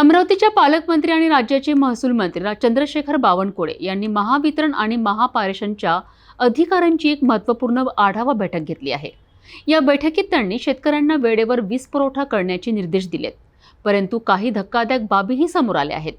अमरावतीच्या पालकमंत्री आणि राज्याचे महसूल मंत्री चंद्रशेखर बावनकुळे यांनी महावितरण आणि महापारेषणच्या अधिकाऱ्यांची एक महत्त्वपूर्ण आढावा बैठक घेतली आहे. या बैठकीत त्यांनी शेतकऱ्यांना वेळेवर वीज पुरवठा करण्याचे निर्देश दिलेत. परंतु काही धक्कादायक बाबीही समोर आल्या आहेत.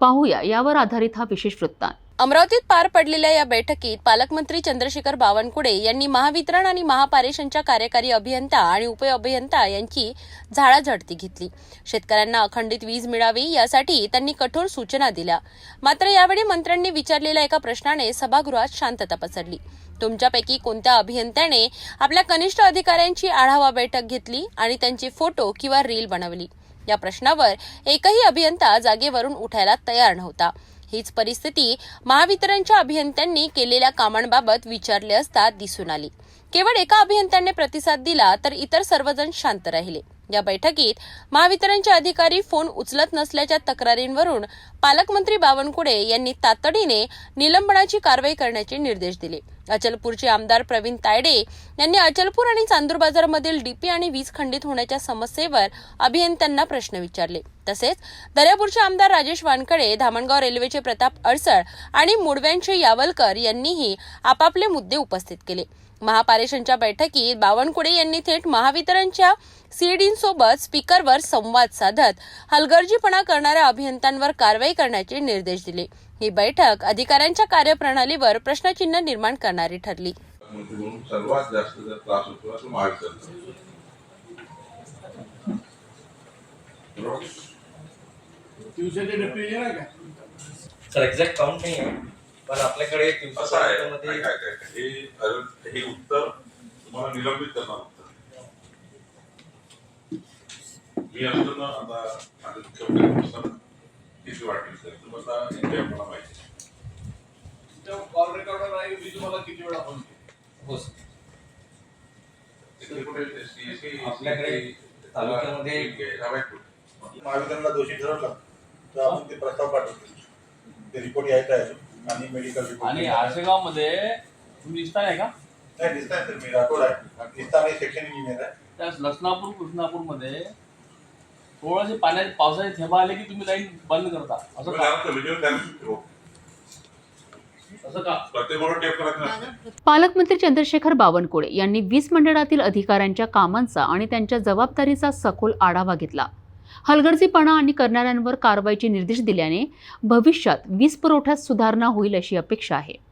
पाहूया यावर आधारित हा विशेष वृत्तांत. अमरावतीत पार पडलेल्या या बैठकीत पालकमंत्री चंद्रशेखर बावनकुळे यांनी महावितरण आणि महापारेषणच्या कार्यकारी अभियंता आणि उपअभियंता यांची झाडाझडती घेतली. शेतकऱ्यांना अखंडित वीज मिळावी यासाठी त्यांनी कठोर सूचना दिल्या. मात्र यावेळी मंत्र्यांनी विचारलेल्या एका प्रश्नाने सभागृहात शांतता पसरली. तुमच्यापैकी कोणत्या अभियंत्याने आपल्या कनिष्ठ अधिकाऱ्यांची आढावा बैठक घेतली आणि त्यांचे फोटो किंवा रील बनवली? या प्रश्नावर एकही अभियंता जागेवरून उठायला तयार नव्हता. हीच परिस्थिती महावितरणच्या अभियंत्यांनी केलेल्या कामांबाबत विचारले असता दिसून आली. केवळ एका अभियंत्याने प्रतिसाद दिला तर इतर सर्वजण शांत राहिले. या बैठकीत महावितरणचे अधिकारी फोन उचलत नसल्याच्या तक्रारींवरून पालकमंत्री बावनकुळे यांनी तातडीने निलंबनाची कारवाई करण्याचे निर्देश दिले. अचलपूरचे आमदार प्रवीण तायडे यांनी अचलपूर आणि चांदूर बाजारमधील डीपी आणि वीज खंडित होण्याच्या समस्येवर अभियंत्यांना प्रश्न विचारले. तसेच दर्यापूरचे आमदार राजेश वानकडे धामणगाव रेल्वेचे प्रताप अडसळ आणि मुडव्यांचे यावलकर यांनीही आपापले मुद्दे उपस्थित केले. महापारेषणच्या बैठकीत बावनकुळे यांनी थेट महावितरणच्या सीडींसोबत स्पीकरवर संवाद साधत हलगर्जीपणा करणाऱ्या अभियंत्यांवर कारवाई करण्याचे निर्देश दिले. ही बैठक अधिकाऱ्यांच्या कार्यप्रणालीवर प्रश्नचिन्ह निर्माण करणारी ठरली. सर्वात जास्त जर त्रास होतो महावितरण. दिवसाचे नाही का? सर एक्झॅक्ट काउंट नाही आहे. पण आपल्याकडे असं आहे. दिवसामध्ये काय काय काय हे अरे, हे उत्तर तुम्हाला निलंबित करणार उत्तर. मी असतो ना आता माझे मुख्यमंत्री असताना किती वाटली सर तुम्हाला माहिती कॉल रेकॉर्डर आहे मी तुम्हाला किती वेळा फोन केला? हो सर तिकडे कुठे आपल्याकडे तालुक्यामध्ये-? महावितरणला दोषी ठरवलं तर आपण ते प्रस्ताव पाठवतो. ते रिपोर्ट यायचा आहे आणि मेडिकल रिपोर्ट आणि आळशेगावमध्ये तुम्ही दिसताय का? नाही दिसत सर मी राठोड आहे. दिसता आणि सेक्शन इंजिनियर आहे. त्या लसनापूर कृष्णापूरमध्ये थोडेसे पाण्यात पावसाचे थेंब आले की तुम्ही लाईन बंद करता. असं का. असं का. पालकमंत्री चंद्रशेखर बावनकुळे यांनी वीज मंडळातील अधिकाऱ्यांच्या कामांचा आणि त्यांच्या जबाबदारीचा सखोल आढावा घेतला. हलगर्जीपणा आणि करणाऱ्यांवर कारवाईचे निर्देश दिल्याने भविष्यात वीज पुरवठ्यात सुधारणा होईल अशी अपेक्षा आहे.